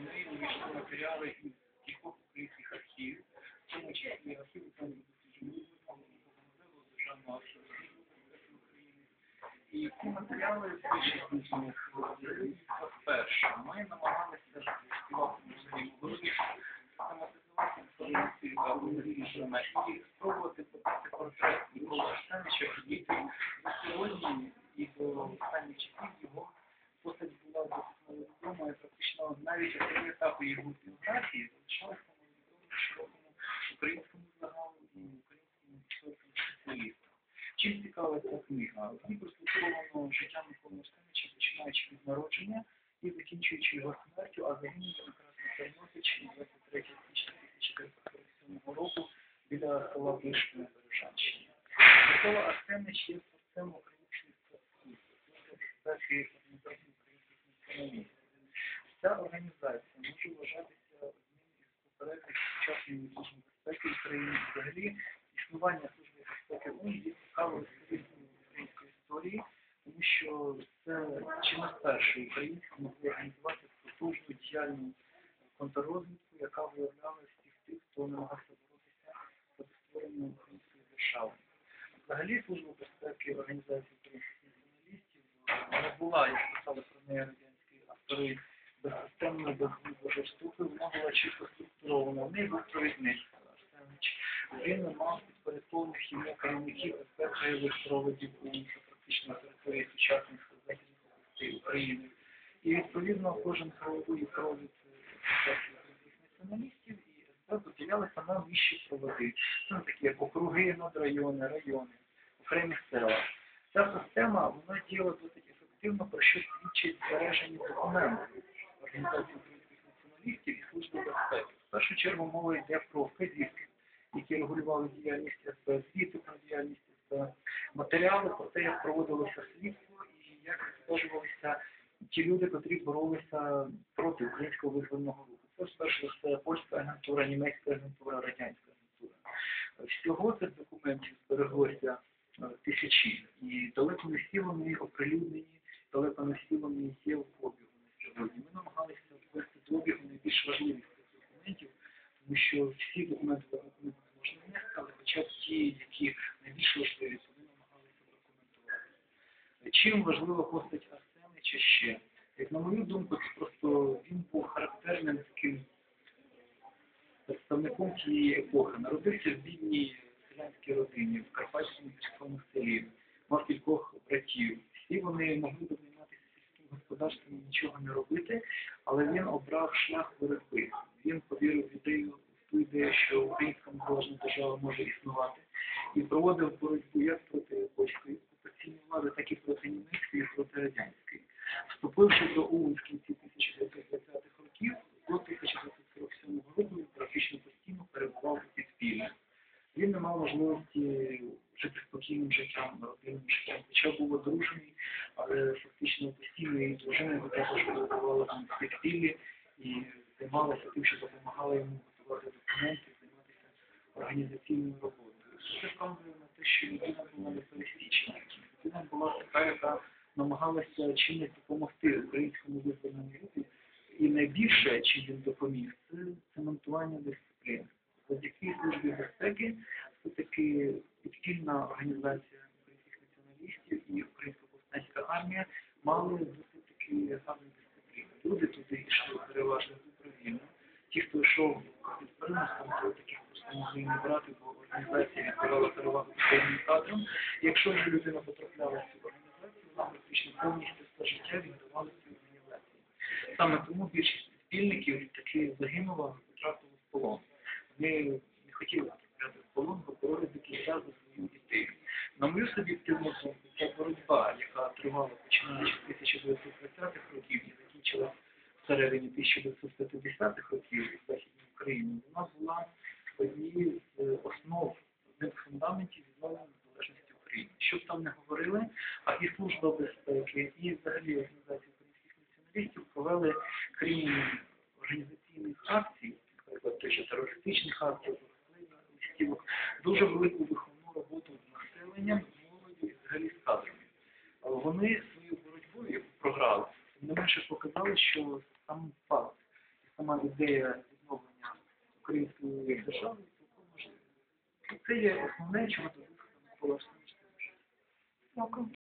неї увійшли матеріали із кількох українських архівів, в тому числі архіву там музею державного архіву України. І ці матеріали більшість них перше. Ми намагалися Володимир, систематизувати інформацію, яка вирішена, і спробувати подати портрет Миколи Арсеновича діти на сьогодні і до останніх часів його постать була досить маловідома, і практично навіть на етапу його біографії залишалася маловідомим широкому українському загалу і українським історикам спеціалістам. Чим цікава ця книга? В ній прослуховано життя Миколи Арсеновича, починаючи від народження і закінчуючи його смертю, а загинув якраз на Тернопільщині 23 січня 1947 року біля села Вишня Бережанщини. Микола Арсенович є творцем української статті, безпеки організації українських націоналістів. Ця організація може вважатися одним із попередніх сучасної служби безпеки України. Взагалі, існування служби безпеки ООН є цікавою сторінкою української історії, тому що це чи не вперше українці могли організувати потужну діяльну контррозвідку, яка виявляла всіх тих, хто намагався боротися проти створення української держави. Взагалі служба безпеки організації українських націоналістів не була, як писали про неї радянські автори, безсистемною, безглуздо жорстокою, вона була чітко структурована. В неї був провідник Він мав підпорядкованих йому керівників краєвих проводів що практично території сучасних західних України. І відповідно кожен правовий провід організації націоналістів і СП поділялися на вищі проводи. Це такі як округи, надрайони, райони, окремі села. Ця система вона діяла досить ефективно, про що свідчить збережені документи організації українських націоналістів і служби безпеки. В першу чергу мова йде про вказівки, які регулювали діяльність СП, звіти про діяльність СП, матеріали про те, як проводилося слідство і як відстежувалися ті люди, котрі боролися проти українського визвольного руху. Це спершу все польська агентура, німецька агентура, радянська агентура. Всього цих документів збереглося е, тисячі, і далеко не всі вони оприлюднені, далеко не всі вони є в обігу на сьогодні. Ми намагалися ввести до найбільш важливих цих документів, тому що всі документи документи можна внести, але хоча б ті, які найбільш важливі, то ми намагалися документувати. Чим важлива постать Арсенича ще? Як на мою думку, це просто він був характерним таким представником тієї епохи. Народився в бідній селянській родині, в Карпатському сільському селі, мав кількох братів. Всі вони могли б займатися сільським господарством і нічого не робити, але він обрав шлях боротьби. Він повірив в ідею, в ідею, що українська незалежна держава може існувати, і проводив боротьбу як проти польської окупаційної влади, так і проти німецької, і проти радянської. Вступивши до ОУН в кінці 1920-х років, до 1947 року він практично постійно перебував у підпіллі. Він не мав можливості жити життям, родинним життям, хоча був одружений, але фактично постійно її дружина також перебувала там в підпіллі і займалася тим, що допомагала йому готувати документи, займатися організаційною роботою. Це вказує на те, що людина була не пересічна. Людина була така, яка намагалася чимось допомогти українському визвольному руху. І найбільше, чим він допоміг, це цементування дисципліни. Завдяки службі безпеки все-таки підпільна організація українських націоналістів і українська повстанська армія мали досить таки гарну дисципліну. Люди туди йшли переважно добровільно. Ті, хто йшов під примусом, то таких просто могли не брати, бо організація відбирала перевагу своїм кадрам. І якщо ж людина потрапляла в цю організацію, вона практично повністю все життя віддавала цій організації. Саме тому більшість спільників таки загинула, потрапили в полон. Вони не хотіли потрапляти в полон, бо боролися до кінця за свою ідею. На мою суб'єктивну думку, ця боротьба, яка тривала починаючи з 1920-х років і закінчилась всередині 1950-х років в Західній Україні, вона була однією з основ, одним з фундаментів відновлення незалежності України. Що б там не говорили, а і служба безпеки, і взагалі організація українських націоналістів провели крім організаційних акцій, наприклад, терористичних акцій, листівок, дуже велику роботу з населенням, з молоддю і взагалі. Але Вони свою боротьбу, програли, тим не менше показали, що сам факт сама ідея відновлення української держави цілком можлива. Це є основне, чого до Микола Арсенович. Дякую.